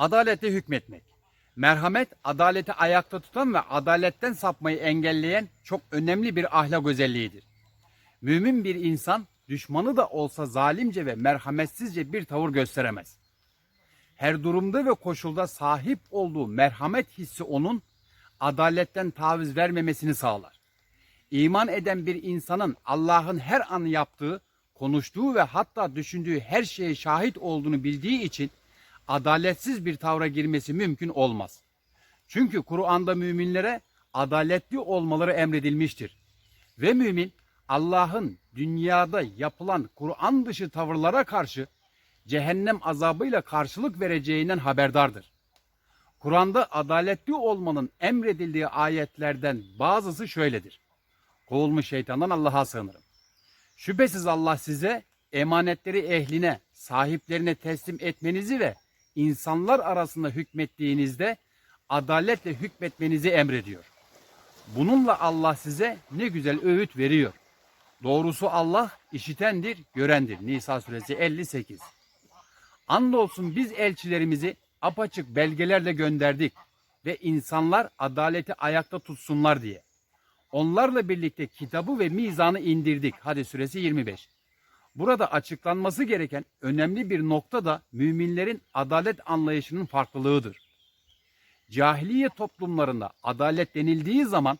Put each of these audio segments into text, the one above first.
Adalete hükmetmek. Merhamet, adaleti ayakta tutan ve adaletten sapmayı engelleyen çok önemli bir ahlak özelliğidir. Mümin bir insan düşmanı da olsa zalimce ve merhametsizce bir tavır gösteremez. Her durumda ve koşulda sahip olduğu merhamet hissi onun adaletten taviz vermemesini sağlar. İman eden bir insanın Allah'ın her an yaptığı, konuştuğu ve hatta düşündüğü her şeye şahit olduğunu bildiği için adaletsiz bir tavra girmesi mümkün olmaz. Çünkü Kur'an'da müminlere adaletli olmaları emredilmiştir. Ve mümin Allah'ın dünyada yapılan Kur'an dışı tavırlara karşı cehennem azabıyla karşılık vereceğinden haberdardır. Kur'an'da adaletli olmanın emredildiği ayetlerden bazısı şöyledir. Kovulmuş şeytandan Allah'a sığınırım. Şüphesiz Allah size emanetleri ehline, sahiplerine teslim etmenizi ve insanlar arasında hükmettiğinizde adaletle hükmetmenizi emrediyor. Bununla Allah size ne güzel öğüt veriyor. Doğrusu Allah işitendir, görendir. Nisa suresi 58. Andolsun biz elçilerimizi apaçık belgelerle gönderdik ve insanlar adaleti ayakta tutsunlar diye. Onlarla birlikte kitabı ve mizanı indirdik. Hadis suresi 25. Burada açıklanması gereken önemli bir nokta da müminlerin adalet anlayışının farklılığıdır. Cahiliye toplumlarında adalet denildiği zaman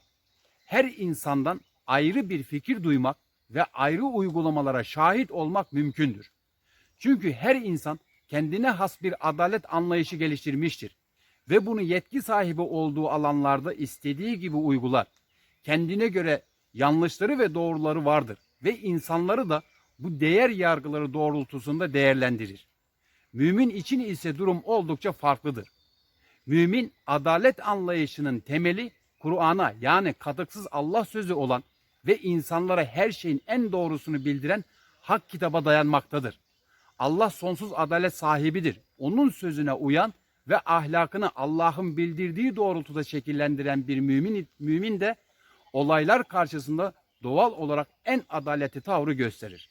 her insandan ayrı bir fikir duymak ve ayrı uygulamalara şahit olmak mümkündür. Çünkü her insan kendine has bir adalet anlayışı geliştirmiştir ve bunu yetki sahibi olduğu alanlarda istediği gibi uygular. Kendine göre yanlışları ve doğruları vardır ve insanları da bu değer yargıları doğrultusunda değerlendirir. Mümin için ise durum oldukça farklıdır. Mümin adalet anlayışının temeli Kur'an'a yani katıksız Allah sözü olan ve insanlara her şeyin en doğrusunu bildiren hak kitaba dayanmaktadır. Allah sonsuz adalet sahibidir. Onun sözüne uyan ve ahlakını Allah'ın bildirdiği doğrultuda şekillendiren bir mümin, mümin de olaylar karşısında doğal olarak en adaletli tavrı gösterir.